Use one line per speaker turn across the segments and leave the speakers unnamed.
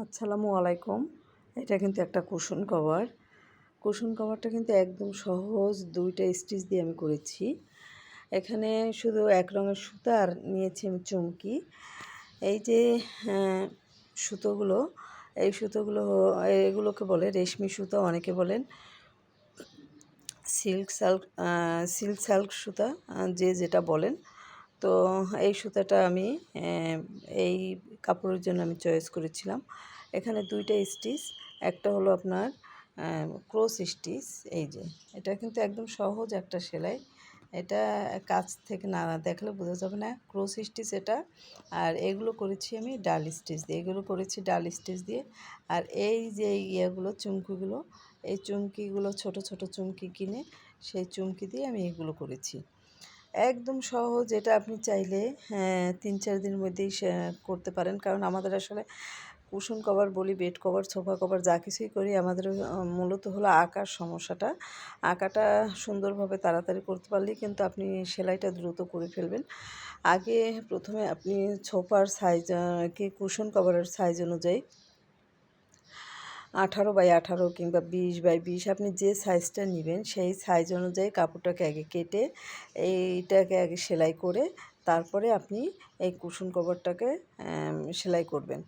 আসসালামু আলাইকুম। এটা কিন্তু একটা কুশন কভার। কুশন কভারটা কিন্তু একদম সহজ দুইটা স্টিচ দিয়ে আমি করেছি। এখানে শুধু এক রঙের সুতা আর নিয়েছি আমি চুমকি। এই যে হ্যাঁ, সুতোগুলো এই সুতোগুলো এগুলোকে বলে রেশমি সুতো অনেকে বলেন। সিল্ক সাল্ক সিল্ক সাল্ক সুতা যে যেটা বলেন। তো এই সুতাটা আমি এই কাপড়ের জন্য আমি চয়েস করেছিলাম। এখানে দুইটা স্টিচ একটা হলো আপনার ক্রস স্টিচ এই যে, এটা কিন্তু একদম সহজ একটা সেলাই। এটা কাছ থেকে না দেখলে বোঝা যাবে না ক্রস স্টিচ এটা। আর এগুলো করেছি আমি ডাল স্টিচ দিয়ে, এগুলো করেছি ডাল স্টিচ দিয়ে। আর এই যে ইয়েগুলো, চুমকিগুলো, এই চুমকিগুলো, ছোট ছোট চুমকি কিনে সেই চুমকি দিয়ে আমি এগুলো করেছি। একদম সহজ এটা আপনি চাইলে হ্যাঁ, তিন চার দিনের মধ্যেই করতে পারেন। কারণ আমাদের আসলে কুশন কভার বলি বেড কভার সোফা কভার যা কিছুই করি আমাদের মূলত হলো আঁকার সমস্যাটা। আঁকাটা সুন্দরভাবে তাড়াতাড়ি করতে পারলেই কিন্তু আপনি সেলাইটা দ্রুত করে ফেলবেন। আগে প্রথমে আপনি সোফার সাইজ কি কুশন কভারের সাইজ অনুযায়ী আঠারো বাই আঠারো কিংবা বিশ বাই বিশ আপনি যে সাইজটা নেবেন, সেই সাইজ অনুযায়ী কাপড়টাকে আগে কেটে এইটাকে আগে সেলাই করে তারপরে আপনি এই কুশন কভারটাকে সেলাই করবেন।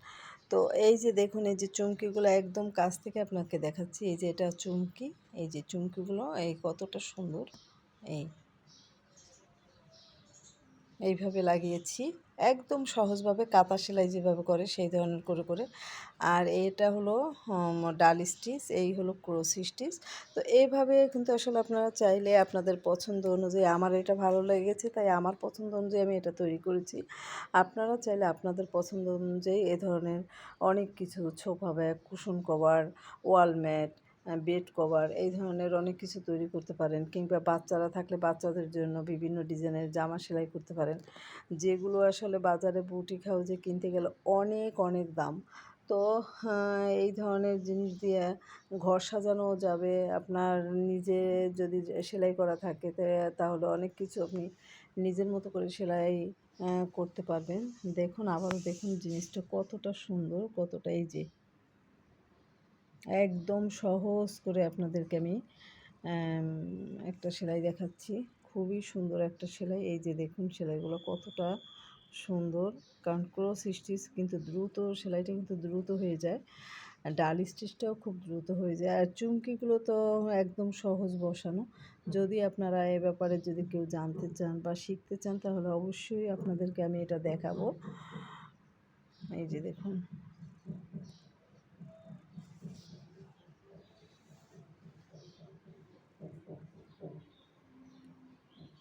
তো এই যে দেখুন, এই যে চুমকিগুলো একদম কাছ থেকে আপনাকে দেখাচ্ছি। এই যে এটা চুমকি, এই যে চুমকিগুলো, এই কতটা সুন্দর, এই। এইভাবে লাগিয়েছি। একদম সহজভাবে কাতা সেলাই যেভাবে করে সেই ধরনের করে করে। আর এটা হলো ডাল স্টিচ, এই হলো ক্রোসি স্টিচ। তো এইভাবে কিন্তু আসলে আপনারা চাইলে আপনাদের পছন্দ অনুযায়ী, আমার এটা ভালো লেগেছে, তাই আমার পছন্দ অনুযায়ী আমি এটা তৈরি করেছি। আপনারা চাইলে আপনাদের পছন্দ অনুযায়ী এ ধরনের অনেক কিছু sofa bag cushion cover wall mat bed cover এই ধরনের অনেক কিছু তৈরি করতে পারেন কিংবা বাচ্চারা থাকলে বাচ্চাদের জন্য বিভিন্ন ডিজাইনের জামা সেলাই করতে পারেন। যেগুলো আসলে বাজারে বুটিক হাউজে কিনতে গেলে অনেক অনেক দাম। তো এই ধরনের জিনিস দিয়ে ঘর সাজানো যাবে। আপনার নিজে যদি সেলাই করা থাকে তাহলে অনেক কিছু আপনি নিজের মতো করে সেলাই করতে পারবেন। দেখুন, আবারও দেখুন জিনিসটা কতটা সুন্দর কতটা এই যে একদম সহজ করে আপনাদেরকে আমি একটা সেলাই দেখাচ্ছি। খুবই সুন্দর একটা সেলাই। এই যে দেখুন সেলাইগুলো কতটা সুন্দর। কারণ ক্রস স্টিচ কিন্তু দ্রুত, সেলাইটা কিন্তু দ্রুত হয়ে যায়। ডাল স্টিচটাও খুব দ্রুত হয়ে যায়। আর চুমকিগুলো তো একদম সহজ বসানো। যদি আপনারা এ ব্যাপারে যদি কেউ জানতে চান বা শিখতে চান, তাহলে অবশ্যই আপনাদেরকে আমি এটা দেখাবো। এই যে দেখুন।